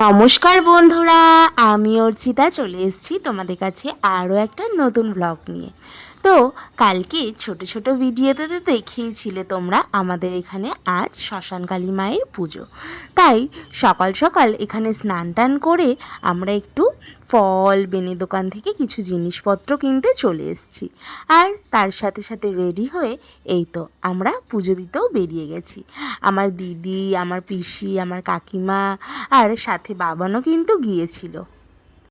নমস্কার বন্ধুরা আমি অর্চিতা চলে এসেছি তোমাদের কাছে আরও একটা নতুন ব্লগ নিয়ে। তো কালকে ছোট ছোট ভিডিওতে তো দেখিয়েছিলে তোমরা আমাদের এখানে আজ শ্মশান কালী মায়ের পুজো। তাই সকাল সকাল এখানে স্নান টান করে আমরা একটু ফল বেনে দোকান থেকে কিছু জিনিসপত্র কিনতে চলে এসেছি। আর তার সাথে সাথে রেডি হয়ে এই তো আমরা পুজো দিতেও বেরিয়ে গেছি। আমার দিদি, আমার পিসি, আমার কাকিমা আর সাথে বাবানও কিন্তু গিয়েছিল।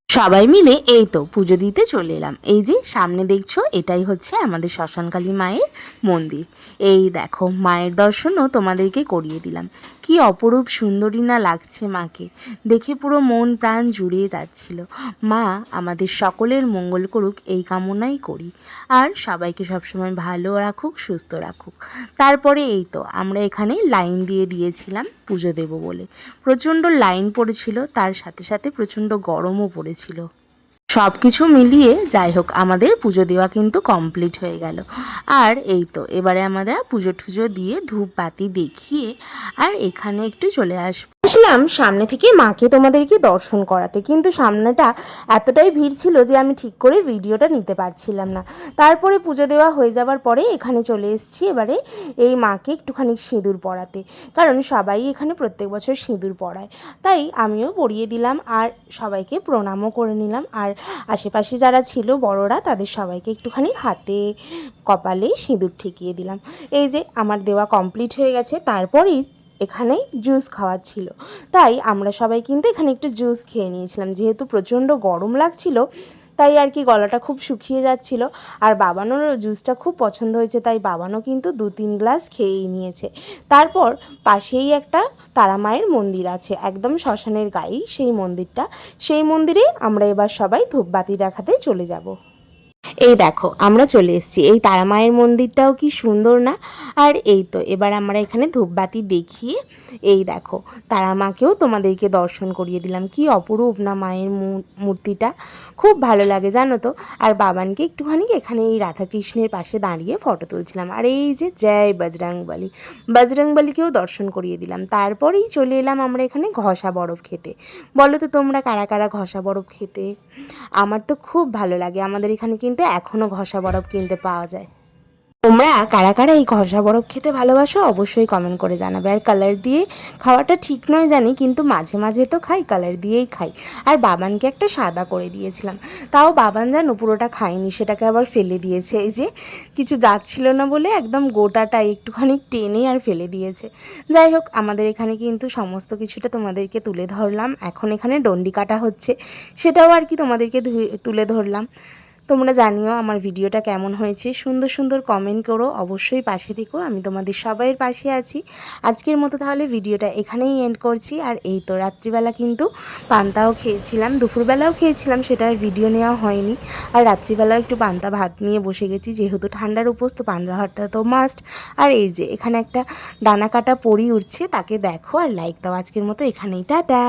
সবাই মিলে এই তো পুজো দিতে চলে এলাম। এই যে সামনে দেখছ, এটাই হচ্ছে আমাদের শ্মশানকালী মায়ের মন্দির। এই দেখো, মায়ের দর্শনও তোমাদেরকে করিয়ে দিলাম। কি অপরূপ সুন্দরী না লাগছে মাকে। দেখে পুরো মন প্রাণ জুড়িয়ে যাচ্ছিল। মা, আমাদের সকলের মঙ্গল করুক, এই কামনাই করি। আর সবাইকে সবসময় ভালো রাখুক, সুস্থ রাখুক। তারপরে এই তো, আমরা এখানে লাইন দিয়ে দিয়েছিলাম পুজো দেব বলে। প্রচণ্ড লাইন পড়েছিল, তার সাথে সাথে প্রচণ্ড গরমও পড়েছিল। সব কিছু মিলিয়ে যাই হোক, আমাদের পুজো দেওয়া কিন্তু কমপ্লিট হয়ে গেল। আর এই তো, এবারে আমরা পুজো টুজো দিয়ে ধূপ বাতি দেখিয়ে আর এখানে একটু চলে আসব। আসলাম সামনে থেকে মাকে তোমাদেরকে দর্শন করাতে, কিন্তু সামনেটা এতটাই ভিড় ছিল যে আমি ঠিক করে ভিডিওটা নিতে পারছিলাম না। তারপরে পুজো দেওয়া হয়ে যাওয়ার পরে এখানে চলে এসেছি এবারে এই মাকে একটুখানি সিঁদুর পরাতে, কারণ সবাই এখানে প্রত্যেক বছর সিঁদুর পরায়। তাই আমিও পরিয়ে দিলাম আর সবাইকে প্রণামও করে নিলাম। আর আশেপাশে যারা ছিল বড়রা, তাদের সবাইকে একটুখানি হাতে কপালে সিঁদুর ঠেকিয়ে দিলাম। এই যে আমার দেওয়া কমপ্লিট হয়ে গেছে, তারপরেই এখানে জুস খাওয়ার ছিল। তাই আমরা সবাই কিন্তু এখানে একটু জুস খেয়ে নিয়েছিলাম। যেহেতু প্রচণ্ড গরম লাগছিল, তাই আর কি গলাটা খুব শুকিয়ে যাচ্ছিল। আর বাবানোরও জুসটা খুব পছন্দ হয়েছে, তাই বাবানও কিন্তু দু তিন গ্লাস খেয়েই নিয়েছে। তারপর পাশেই একটা তারা মায়ের মন্দির আছে। একদম শ্মশানের গায়েই সেই মন্দিরটা। সেই মন্দিরে আমরা এবার সবাই ধূপবাতি দেখাতে চলে যাব। এই দেখো, আমরা চলে এসেছি। এই তারা মায়ের মন্দিরটাও কি সুন্দর না? আর এই তো, এবার আমরা এখানে ধূপবাতি দেখিয়ে এই দেখো, তারা মাকেও তোমাদেরকে দর্শন করিয়ে দিলাম। কি অপরূপ না মায়ের মূর্তিটা। খুব ভালো লাগে, জানো তো? আর বাবানকে একটুখানি এখানে এই রাধাকৃষ্ণের পাশে দাঁড়িয়ে ফটো তুলছিলাম। আর এই যে, জয় বজরংবলী। বজরংবলীকেও দর্শন করিয়ে দিলাম। তারপরেই চলে এলাম আমরা এখানে ঘষা বরফ খেতে। বলো তো তোমরা কারা কারা ঘষা বরফ খেতে? আমার তো খুব ভালো লাগে। আমাদের এখানে কিন্তু এখনও ঘষা বরফ কিনতে পাওয়া যায়। তোমরা কারা কারা এই ঘষা বরফ খেতে ভালোবাসো অবশ্যই কমেন্ট করে জানাবে। আর কালার দিয়ে খাওয়াটা ঠিক নয় জানি, কিন্তু মাঝে মাঝে তো খাই কালার দিয়েই খাই। আর বাবানকে একটা সাদা করে দিয়েছিলাম। তাও বাবান জানো পুরোটা খায়নি, সেটাকে আবার ফেলে দিয়েছে। এই যে কিছু যাচ্ছিল না বলে একদম গোটাটা একটুখানি টেনে আর ফেলে দিয়েছে। যাই হোক, আমাদের এখানে কিন্তু সমস্ত কিছুটা তোমাদেরকে তুলে ধরলাম। এখন এখানে ডন্ডি কাটা হচ্ছে, সেটাও আর কি তোমাদেরকে তুলে ধরলাম। তোমরা জানিও আমার ভিডিওটা কেমন হয়েছে। সুন্দর সুন্দর কমেন্ট করো। অবশ্যই পাশে থেকো, আমি তোমাদের সবাইয়ের পাশে আছি। আজকের মতো তাহলে ভিডিওটা এখানেই এন্ড করছি। আর এই তো রাত্রিবেলা কিন্তু পান্তাও খেয়েছিলাম, দুপুরবেলাও খেয়েছিলাম, সেটা আর ভিডিও নেওয়া হয়নি। আর রাত্রিবেলাও একটু পান্তা ভাত নিয়ে বসে গেছি, যেহেতু ঠান্ডার উপোস, তো পান্তা ভাতটা তো মাস্ট আর এই যে এখানে একটা ডানা কাটা পড়ি উঠছে, তাকে দেখো আর লাইক দাও। আজকের মতো এখানেই, টাটা!